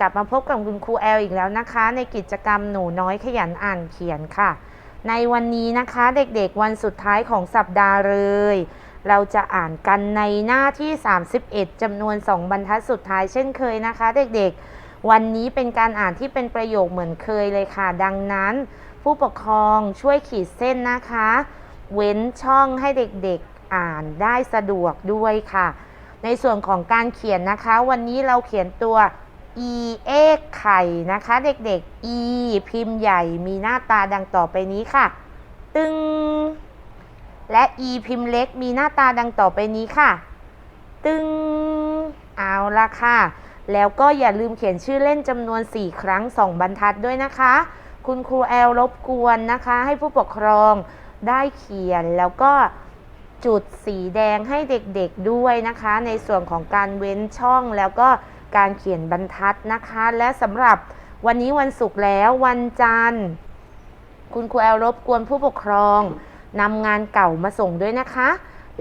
กลับมาพบกับคุณครูแอลอีกแล้วนะคะ ในกิจกรรมหนูน้อยขยันอ่านเขียนค่ะ ในวันนี้นะคะเด็กๆวันสุดท้ายของสัปดาห์เลย เราจะอ่านกันในหน้าที่ 31จำนวน 2 บรรทัดสุดท้ายเช่นเคยนะคะ เด็กๆ วันนี้เป็นการอ่านที่เป็นประโยคเหมือนเคยเลยค่ะ ดังนั้น ผู้ปกครองช่วยขีดเส้นนะคะ เว้นช่องให้เด็กๆอ่านได้สะดวกด้วยค่ะ ในส่วนของการเขียนนะคะ วันนี้เราเขียนตัว e เอกไข่นะคะ เด็กๆ e พิมพ์ใหญ่มีหน้าตาดังต่อไปนี้ค่ะ ตึง และ e พิมพ์เล็กมีหน้าตาดังต่อไปนี้ค่ะ ตึง เอาละค่ะ แล้วก็อย่าลืมเขียนชื่อเล่นจำนวน 4 ครั้ง 2 บรรทัดด้วยนะคะ คุณครูแอลรบกวนนะคะ ให้ผู้ปกครองได้เขียนแล้วก็จุดสีแดงให้เด็กๆด้วยนะคะ ในส่วนของการเว้นช่องแล้วก็ การเขียนบรรทัดนะคะ และสำหรับวันนี้วันศุกร์แล้ววันจันทร์ คุณครูแอลรบกวนผู้ปกครองนำงานเก่ามาส่งด้วยนะคะ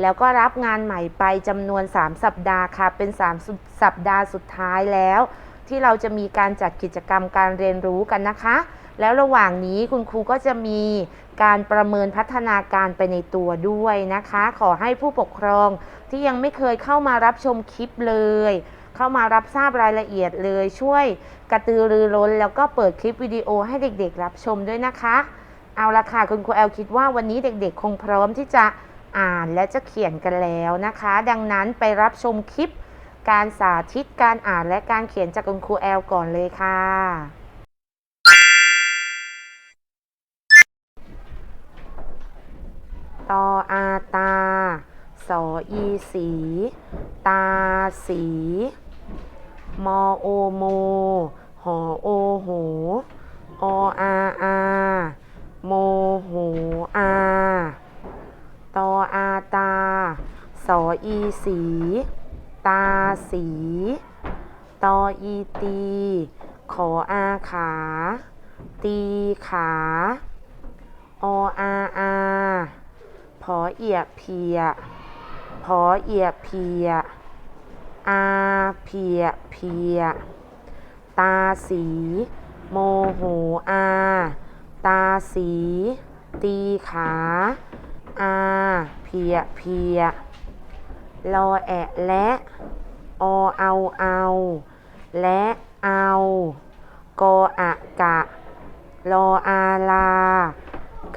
แล้วก็รับงานใหม่ไปจำนวน 3 สัปดาห์ค่ะ เป็น3ส,สัปดาห์สุดท้ายแล้ว ที่เราจะมีการจัดกิจกรรมการเรียนรู้กันนะคะ แล้วระหว่างนี้คุณครูก็จะมีการประเมินพัฒนาการไปในตัวด้วยนะคะ ขอให้ผู้ปกครองที่ยังไม่เคยเข้ามารับชมคลิปเลย เข้ามารับทราบรายละเอียดเลยช่วยกระตือรือร้น แล้วก็เปิดคลิปวิดีโอให้เด็กๆ รับชมด้วยนะคะ เอาละค่ะคุณครูแอลคิดว่าวันนี้เด็กๆ คงพร้อมที่จะอ่านและจะเขียนกันแล้วนะคะ ดังนั้นไปรับชมคลิปการสาธิตการอ่านและการเขียนจากคุณครูแอลก่อนเลยค่ะ ตออาตา สออีสี ตาสี มโอโม หอโอโห ออาอาโมโหอาตออาตา สออีสี ตาสี ตออีตี ขออาขา ตีขา ออาอาพอเอียเพีย พอเอียเพีย อาเพียเพีย ตาสี โมโหอา ตาสี ตีขา อาเพียเพียรอแอะและอเอาเอา และเอากออะกะรออาลา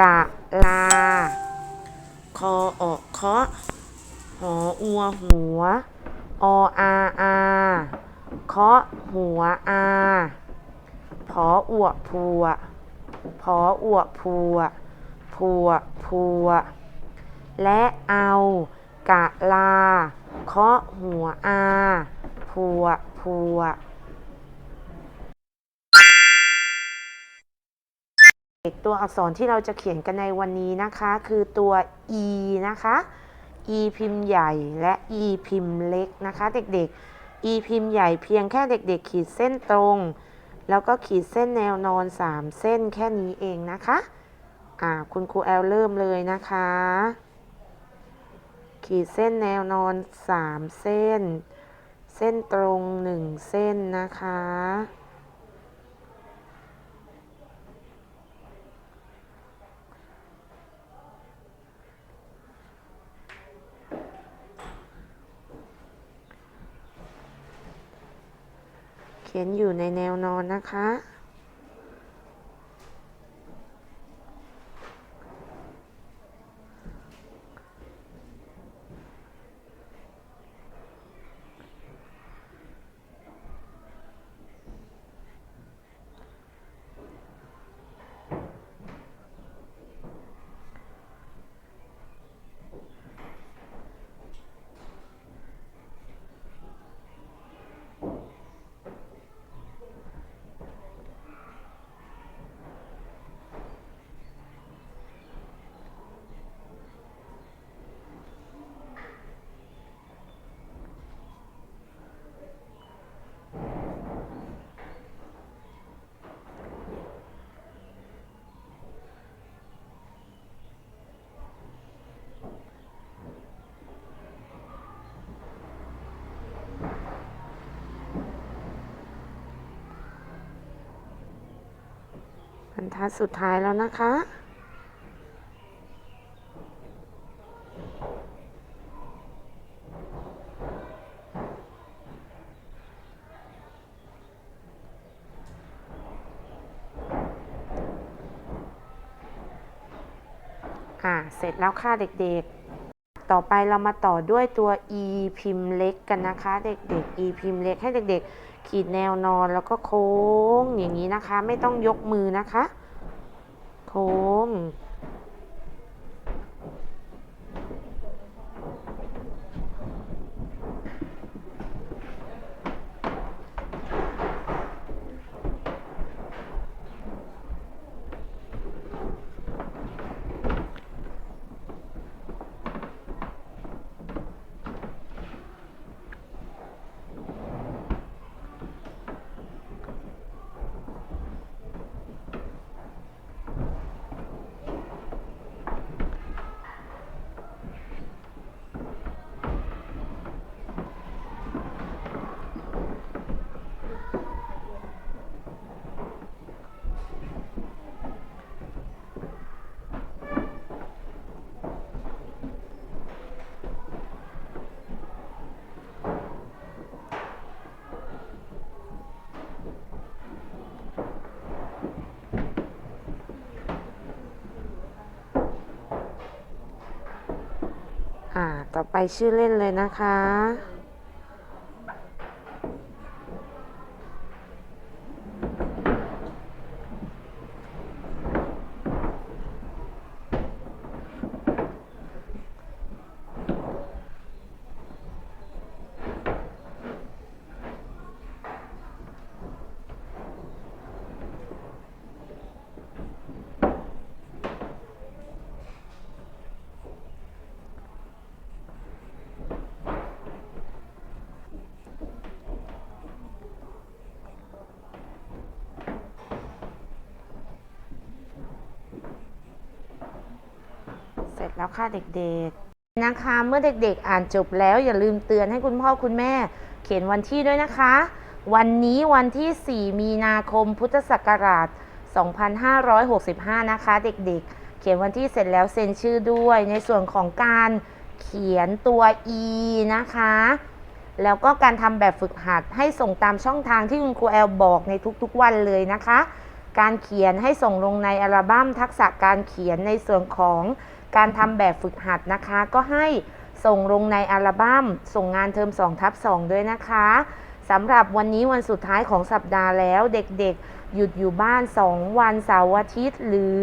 กะลา คอออกเคาะหออัวหัว ออาอาเคาะหัวอาพออวพัวพออวพัว พัวพัว และเอา กะลา เคาะหัวอา พัวพัวตัวอักษรที่เราจะเขียนกันในวันนี้นะคะ คือตัว e นะคะ e พิมพ์ใหญ่และ e พิมพ์เล็กนะคะ เด็กๆ e พิมพ์ใหญ่เพียงแค่เด็ก ๆ ขีดเส้นตรง แล้วก็ขีดเส้นแนวนอน 3 เส้นแค่นี้เองนะคะอ่าคุณครูแอลเริ่มเลยนะคะ ขีดเส้นแนวนอน 3 เส้น เส้นตรง 1 เส้นนะคะ ขียนอยู่ในแนวนอนนะคะ ทัดสุดท้ายแล้วนะคะ อ่า เสร็จแล้วค่ะเด็กๆ ต่อไปเรามาต่อด้วยตัว e พิมพ์เล็กกันนะคะ เด็กๆ e พิมพ์เล็กให้เด็กๆขีดแนวนอนแล้วก็โค้งอย่างนี้นะคะ ไม่ต้องยกมือนะคะ ค้ง อ่า ต่อไปชื่อเล่นเลยนะคะ ร็จแล้วค่ะเด็กๆ นะคะเมื่อเด็กๆ อ่านจบแล้วอย่าลืมเตือนให้คุณพ่อคุณแม่ เขียนวันที่ด้วยนะคะ วันนี้วันที่ 4 มีนาคมพุทธศักราช 2565 นะคะ เด็กๆ เขียนวันที่เสร็จแล้วเซ็นชื่อด้วย ในส่วนของการเขียนตัว e นะคะ แล้วก็การทำแบบฝึกหัดให้ส่งตามช่องทางที่คุณครูแอลบอกในทุกๆวันเลยนะคะการเขียนให้ส่งลงในอัลบั้มทักษะการเขียนในส่วนของ การทำแบบฝึกหัดนะคะ ก็ให้ส่งลงในอัลบั้ม ส่งงานเทอม2ทับ2ด้วยนะคะสำหรับวันนี้วันสุดท้ายของสัปดาห์แล้ว เด็กๆ หยุดอยู่บ้าน 2 วันเสาร์อาทิตย์ หรือ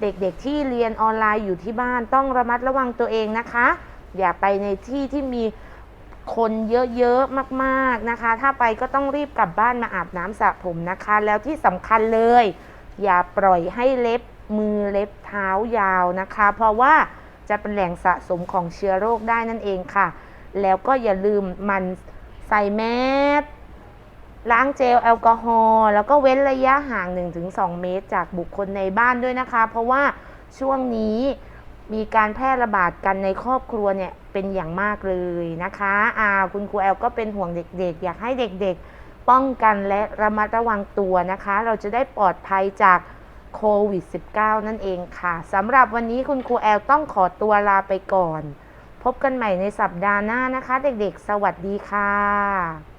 เด็กๆ ที่เรียนออนไลน์อยู่ที่บ้านต้องระมัดระวังตัวเองนะคะ อย่าไปในที่ที่มีคนเยอะๆ มากๆนะคะ ถ้าไปก็ต้องรีบกลับบ้านมาอาบน้ำสระผมนะคะ แล้วที่สำคัญเลย อย่าปล่อยให้เล็บ มือเล็บเท้ายาวนะคะ เพราะว่าจะเป็นแหล่งสะสมของเชื้อโรคได้นั่นเองค่ะ แล้วก็อย่าลืมมันใส่แมสล้างเจลแอลกอฮอล์แล้วก็เว้นระยะห่าง 1-2 เมตร จากบุคคลในบ้านด้วยนะคะ เพราะว่าช่วงนี้มีการแพร่ระบาดกันในครอบครัวเนี่ยเป็นอย่างมากเลยนะคะอ่าคุณครูแอลก็เป็นห่วงเด็กๆ อยากให้เด็กๆ ป้องกันและระมัดระวังตัวนะคะ เราจะได้ปลอดภัยจาก โควิด -19 นั่นเองค่ะสำหรับวันนี้คุณครูแอลต้องขอตัวลาไปก่อน พบกันใหม่ในสัปดาห์หน้านะคะ เด็กๆ สวัสดีค่ะ